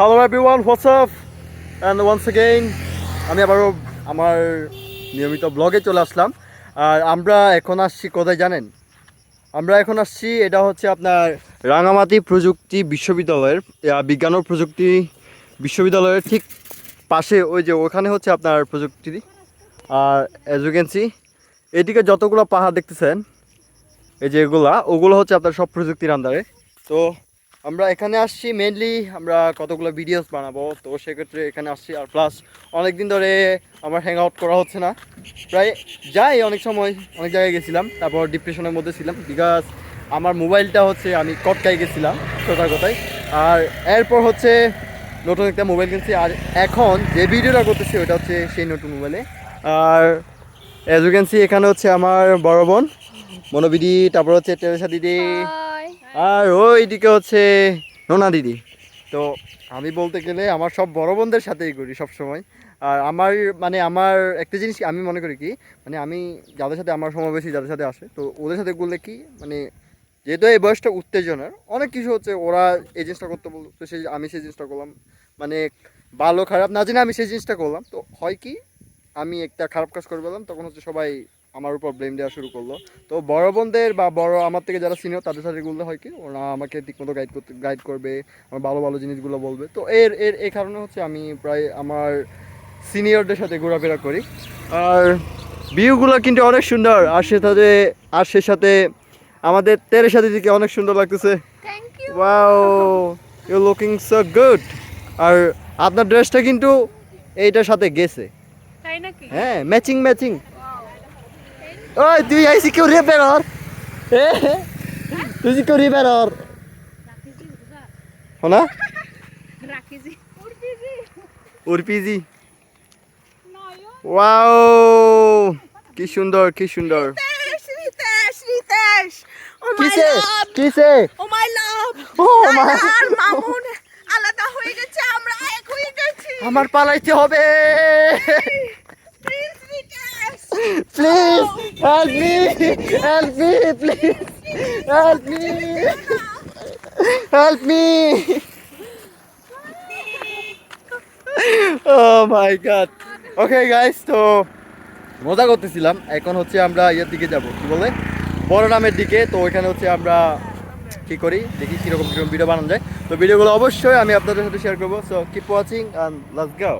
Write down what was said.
Hello everyone what's up and once again আমি আবারও আমার নিয়মিত ব্লগে চলে আসলাম। আর আমরা এখন আসছি কোথায় জানেন? আমরা এখন আসছি, এটা হচ্ছে আপনার রাঙামাটি প্রযুক্তি বিশ্ববিদ্যালয়ের বিজ্ঞান ও প্রযুক্তি বিশ্ববিদ্যালয়ের ঠিক পাশে, ওই যে ওখানে হচ্ছে আপনার প্রযুক্তি, আর অ্যাজ ইউ ক্যান সি এদিকে যতগুলো পাহাড় দেখতেছেন, এই যে এগুলা, ওগুলো হচ্ছে আপনার সব প্রযুক্তির আন্দারে তো আমরা এখানে আসছি মেনলি আমরা কতগুলো ভিডিওস বানাবো, তো সেক্ষেত্রে এখানে আসছি আর প্লাস অনেক দিন ধরে আমার হ্যাং আউট করা হচ্ছে না। প্রায় যাই অনেক সময়, অনেক জায়গায় গেছিলাম, তারপর ডিপ্রেশনের মধ্যে ছিলাম বিকজ আমার মোবাইলটা হচ্ছে আমি কটকাই গেছিলাম সোজা কথায় আর এরপর হচ্ছে নতুন একটা মোবাইল কিনছি আর এখন যে ভিডিওটা করতেছি ওটা হচ্ছে সেই নতুন মোবাইলে। আর অ্যাজ ক্যান সি এখানে হচ্ছে আমার বড় বোন, মনোবিদি, তারপর হচ্ছে টেরেসা দিদি আর ওই দিকে হচ্ছে নোনা দিদি। তো আমি বলতে গেলে আমার সব বড় বোনদের সাথেই করি সব সময় আর আমার মানে আমার একটা জিনিস আমি মনে করি কি মানে আমি যাদের সাথে আমার সমাবেশী যাদের সাথে আসে, তো ওদের সাথে করলে কি মানে যেহেতু এই বয়সটা উত্তেজনার, অনেক কিছু হচ্ছে ওরা এই জিনিসটা করতে বলতো তো সেই আমি সেই জিনিসটা করলাম। মানে ভালো খারাপ না জেনে আমি সেই জিনিসটা করলাম। তো হয় কি, আমি একটা খারাপ কাজ করে পেলাম তখন হচ্ছে সবাই আমার উপর ব্লেম দেওয়া শুরু করল। তো বড় বোনদের বা বড় আমার থেকে যারা সিনিয়র তাদের সাথে গুলো হয় কি? ওরা আমাকে ঠিকমতো গাইড করতে গাইড করবে আমার ভালো ভালো জিনিসগুলো বলবে। তো এর এর এই কারণে হচ্ছে আমি প্রায় আমার সিনিয়রদের সাথে ঘোরাফেরা করি। আর ভিউগুলো কিন্তু অনেক সুন্দর আর সে সাথে আর সে সাথে আমাদের তেরের সাথে দিকে অনেক সুন্দর লাগতেছে। Wow you looking so good আর আপনার ড্রেসটা কিন্তু এইটার সাথে গেছে। হ্যাঁ ম্যাচিং ম্যাচিং ওই তুই আইসি কেউ রে বেরর এ তুই কেউ রে বেরর হনা উর্পিজি ওয়াও কি সুন্দর কি সুন্দর। কিসে? কিসে? ও মাই লাভ। ও মাই মামুন আলাদা হয়ে গেছে আমরা এক হয়ে গেছি। আমার পালাইতে হবে। Please help me help me please help me help me oh my god okay guys তো মজা করতেছিলাম। এখন হচ্ছে আমরা ইয়ের দিকে যাব। কি বলে? বড় নামের দিকে। তো ওইখানে হচ্ছে আমরা কি করি? দেখি কীরকম কীরকম ভিডিও বানানো যায়। তো ভিডিওগুলো অবশ্যই আমি আপনাদের সাথে শেয়ার করব। So keep watching and let's go